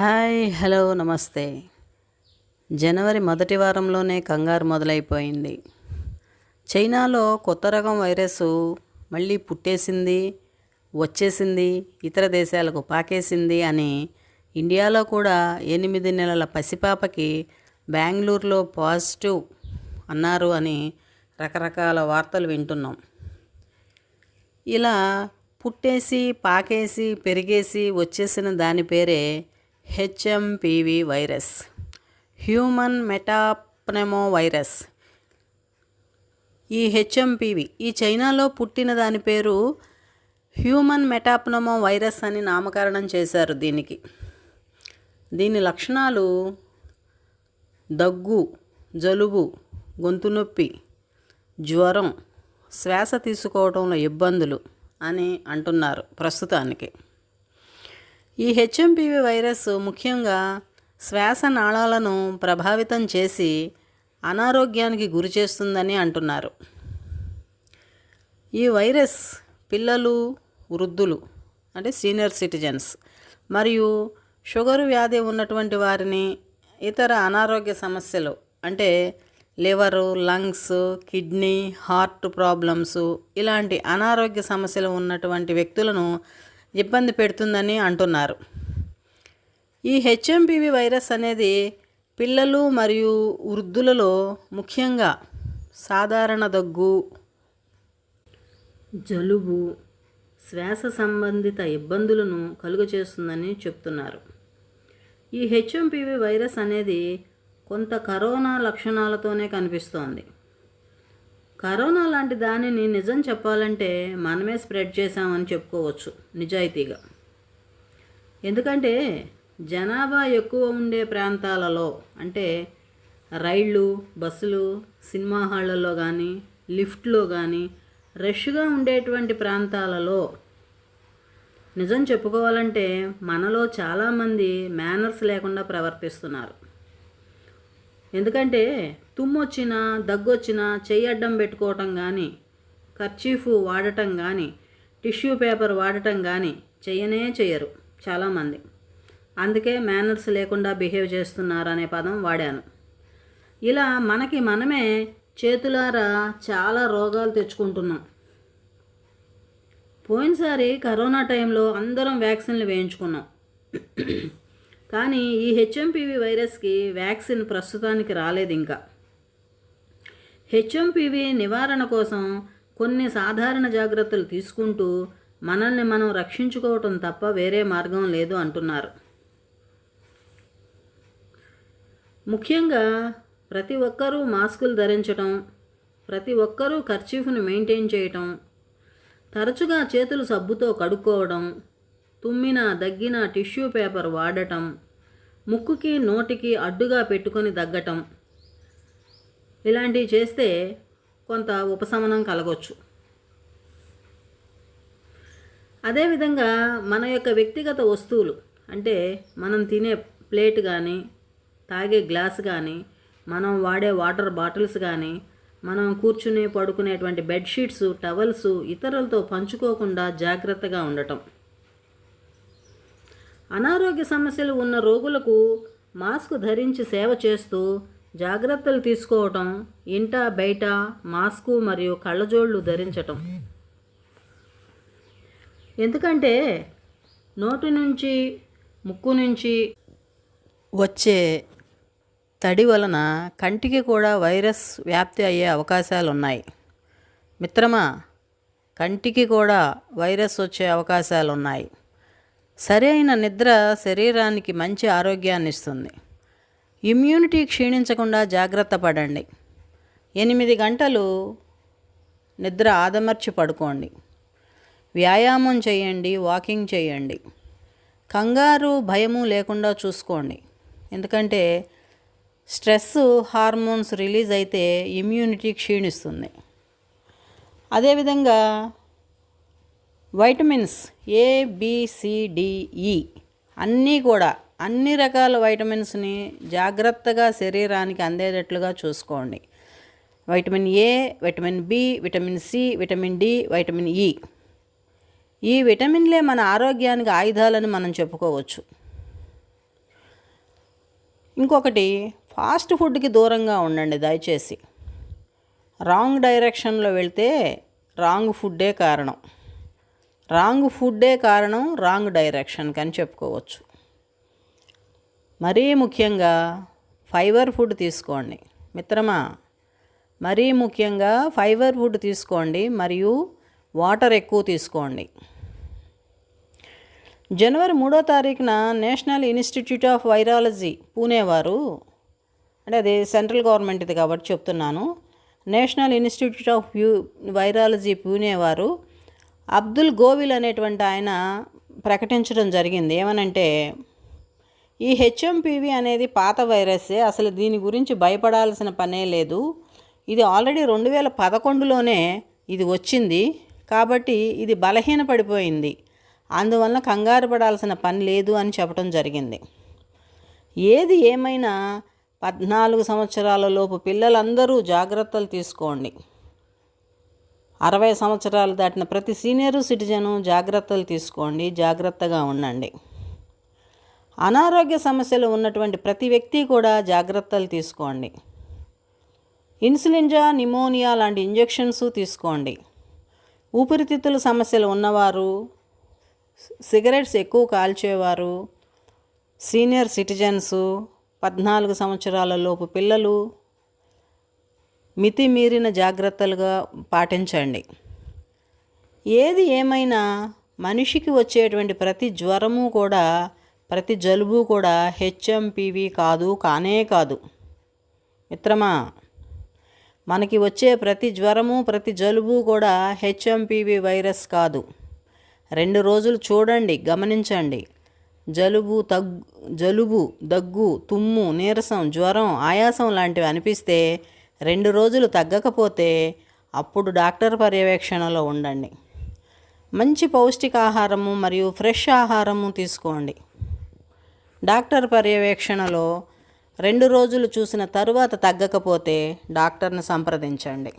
Hi hello నమస్తే. జనవరి మొదటి వారంలోనే కంగారు మొదలైపోయింది. చైనాలో కొత్త రకం వైరస్ మళ్ళీ పుట్టేసింది వచ్చేసింది ఇతర దేశాలకు పాకేసింది అని ఇండియాలో కూడా ఎనిమిది నెలల పసిపాపకి బెంగళూరులో పాజిటివ్ అన్నారు అని రకరకాల వార్తలు వింటున్నాం. ఇలా పుట్టేసి పాకేసి పెరిగేసి వచ్చేసిన దాని పేరే HMPV virus human metapneumovirus ఈ హెచ్ఎంపివి ఈ చైనాలో పుట్టిన దాని పేరు హ్యూమన్ మెటాప్నమో వైరస్ అని నామకరణం చేశారు దీనికి. దీని లక్షణాలు దగ్గు జలుబు గొంతు నొప్పి జ్వరం శ్వాస తీసుకోవడంలో ఇబ్బందులు అని అంటున్నారు ప్రస్తుతానికి. ఈ హెచ్ఎంపివి వైరస్ ముఖ్యంగా శ్వాస నాళాలను ప్రభావితం చేసి అనారోగ్యానికి గురి చేస్తుందని అంటున్నారు. ఈ వైరస్ పిల్లలు వృద్ధులు అంటే సీనియర్ సిటిజన్స్ మరియు షుగర్ వ్యాధి ఉన్నటువంటి వారిని ఇతర అనారోగ్య సమస్యలు అంటే liver lungs kidney heart problems ఇలాంటి అనారోగ్య సమస్యలు ఉన్నటువంటి వ్యక్తులను ఇబ్బంది పెడుతుందని అంటున్నారు. ఈ హెచ్ఎంపివి వైరస్ అనేది పిల్లలు మరియు వృద్ధులలో ముఖ్యంగా సాధారణ దగ్గు జలుబు శ్వాస సంబంధిత ఇబ్బందులను కలుగచేస్తుందని చెప్తున్నారు. ఈ హెచ్ఎంపివి వైరస్ అనేది కొంత కరోనా లక్షణాలతోనే కనిపిస్తోంది. కరోనా లాంటి దానిని నిజం చెప్పాలంటే మనమే స్ప్రెడ్ చేశామని చెప్పుకోవచ్చు నిజాయితీగా. ఎందుకంటే జనాభా ఎక్కువ ఉండే ప్రాంతాలలో అంటే రైళ్ళు బస్సులు సినిమా హాళ్ళల్లో కానీ లిఫ్ట్లో కానీ రష్గా ఉండేటువంటి ప్రాంతాలలో నిజం చెప్పుకోవాలంటే మనలో చాలామంది మేనర్స్ లేకుండా ప్రవర్తిస్తున్నారు. ఎందుకంటే తుమ్మొచ్చినా దగ్గొచ్చినా చెయ్యి అడ్డం పెట్టుకోవటం కానీ కర్చీఫ్ వాడటం కానీ టిష్యూ పేపర్ వాడటం కానీ చేయనే చేయరు చాలామంది. అందుకే మేనర్స్ లేకుండా బిహేవ్ చేస్తున్నారు అనే పదం వాడాను. ఇలా మనకి మనమే చేతులారా చాలా రోగాలు తెచ్చుకుంటున్నాం. పోయినసారి కరోనా టైంలో అందరం వ్యాక్సిన్లు వేయించుకున్నాం. కానీ ఈ హెచ్ఎంపివి వైరస్కి వ్యాక్సిన్ ప్రస్తుతానికి రాలేదు ఇంకా హెచ్ఎంపివి నివారణ కోసం కొన్ని సాధారణ జాగ్రత్తలు తీసుకుంటూ మనల్ని మనం రక్షించుకోవటం తప్ప వేరే మార్గం లేదు అంటున్నారు. ముఖ్యంగా ప్రతి ఒక్కరూ మాస్కులు ధరించటం ప్రతి ఒక్కరూ ఖర్చీఫ్ను మెయింటైన్ చేయటం తరచుగా చేతులు సబ్బుతో కడుక్కోవడం తుమ్మిన దగ్గిన టిష్యూ పేపర్ వాడటం ముక్కుకి నోటికి అడ్డుగా పెట్టుకొని దగ్గటం ఇలాంటివి చేస్తే కొంత ఉపశమనం కలగొచ్చు. అదేవిధంగా మన యొక్క వ్యక్తిగత వస్తువులు అంటే మనం తినే ప్లేట్ కానీ తాగే గ్లాస్ కానీ మనం వాడే వాటర్ బాటిల్స్ కానీ మనం కూర్చుని పడుకునేటువంటి బెడ్షీట్స్ టవల్స్ ఇతరులతో పంచుకోకుండా జాగ్రత్తగా ఉండటం. అనారోగ్య సమస్యలు ఉన్న రోగులకు మాస్క్ ధరించి సేవ చేస్తూ జాగ్రత్తలు తీసుకోవటం ఇంట బయట మాస్కు మరియు కళ్ళజోళ్ళు ధరించటం. ఎందుకంటే నోటి నుంచి ముక్కు నుంచి వచ్చే తడి వలన కంటికి కూడా వైరస్ వ్యాప్తి అయ్యే అవకాశాలు ఉన్నాయి మిత్రమా కంటికి కూడా వైరస్ వచ్చే అవకాశాలు ఉన్నాయి సరైన నిద్ర శరీరానికి మంచి ఆరోగ్యాన్ని ఇస్తుంది ఇమ్యూనిటీ క్షీణించకుండా జాగ్రత్త పడండి. ఎనిమిది గంటలు నిద్ర ఆదమర్చి పడుకోండి. వ్యాయామం చేయండి వాకింగ్ చేయండి. కంగారు భయము లేకుండా చూసుకోండి. ఎందుకంటే స్ట్రెస్ హార్మోన్స్ రిలీజ్ అయితే ఇమ్యూనిటీ క్షీణిస్తుంది. అదేవిధంగా వైటమిన్స్ ఏబిసిడిఈ e అన్నీ కూడా అన్ని రకాల వైటమిన్స్ని జాగ్రత్తగా శరీరానికి అందేటట్లుగా చూసుకోండి. Vitamin A vitamin B vitamin C vitamin D vitamin E. ఈ విటమిన్లే మన ఆరోగ్యానికి ఆయుధాలని మనం చెప్పుకోవచ్చు. ఇంకొకటి ఫాస్ట్ ఫుడ్కి దూరంగా ఉండండి దయచేసి. రాంగ్ డైరెక్షన్లో వెళ్తే రాంగ్ ఫుడ్డే కారణం. రాంగ్ ఫుడ్డే కారణం రాంగ్ డైరెక్షన్కి అని చెప్పుకోవచ్చు. మరీ ముఖ్యంగా ఫైబర్ ఫుడ్ తీసుకోండి. మిత్రమా మరీ ముఖ్యంగా ఫైబర్ ఫుడ్ తీసుకోండి మరియు వాటర్ ఎక్కువ తీసుకోండి. జనవరి మూడో తారీఖున National Institute of Virology Pune వారు అంటే అది సెంట్రల్ గవర్నమెంట్ది కాబట్టి చెప్తున్నాను నేషనల్ ఇన్స్టిట్యూట్ ఆఫ్ వ్యూ వైరాలజీ పూణే వారు అబ్దుల్ గోవిల్ అనేటువంటి ఆయన ప్రకటించడం జరిగింది. ఏమనంటే ఈ హెచ్ఎంపివి అనేది పాత వైరస్సే అసలు దీని గురించి భయపడాల్సిన పనే లేదు. ఇది ఆల్రెడీ రెండు వేల పదకొండులోనే ఇది వచ్చింది. కాబట్టి ఇది బలహీనపడిపోయింది. అందువలన కంగారు పడాల్సిన పని లేదు అని చెప్పడం జరిగింది. ఏది ఏమైనా పద్నాలుగు సంవత్సరాల లోపు పిల్లలందరూ జాగ్రత్తలు తీసుకోండి. అరవై సంవత్సరాలు దాటిన ప్రతి సీనియర్ సిటిజను జాగ్రత్తలు తీసుకోండి. జాగ్రత్తగా ఉండండి. అనారోగ్య సమస్యలు ఉన్నటువంటి ప్రతి వ్యక్తి కూడా జాగ్రత్తలు తీసుకోండి. ఇన్సులిన్జా నిమోనియా లాంటి ఇంజెక్షన్స్ తీసుకోండి. ఊపిరితిత్తుల సమస్యలు ఉన్నవారు సిగరెట్స్ ఎక్కువ కాల్చేవారు సీనియర్ సిటిజన్స్ పద్నాలుగు సంవత్సరాల లోపు పిల్లలు మితిమీరిన జాగ్రత్తలుగా పాటించండి. ఏది ఏమైనా మనిషికి వచ్చేటువంటి ప్రతి జ్వరము కూడా ప్రతి జలుబు కూడా హెచ్ఎంపివి కాదు కానే కాదు. మిత్రమా మనకి వచ్చే ప్రతి జ్వరము ప్రతి జలుబు కూడా హెచ్ఎంపివి వైరస్ కాదు. రెండు రోజులు చూడండి గమనించండి. జలుబు తగ్గు జలుబు దగ్గు తుమ్ము నీరసం జ్వరం ఆయాసం లాంటివి అనిపిస్తే రెండు రోజులు తగ్గకపోతే అప్పుడు డాక్టర్ పర్యవేక్షణలో ఉండండి. మంచి పౌష్టికాహారము మరియు ఫ్రెష్ ఆహారము తీసుకోండి. డాక్టర్ పర్యవేక్షణలో రెండు రోజులు చూసిన తరువాత తగ్గకపోతే డాక్టర్ని సంప్రదించండి.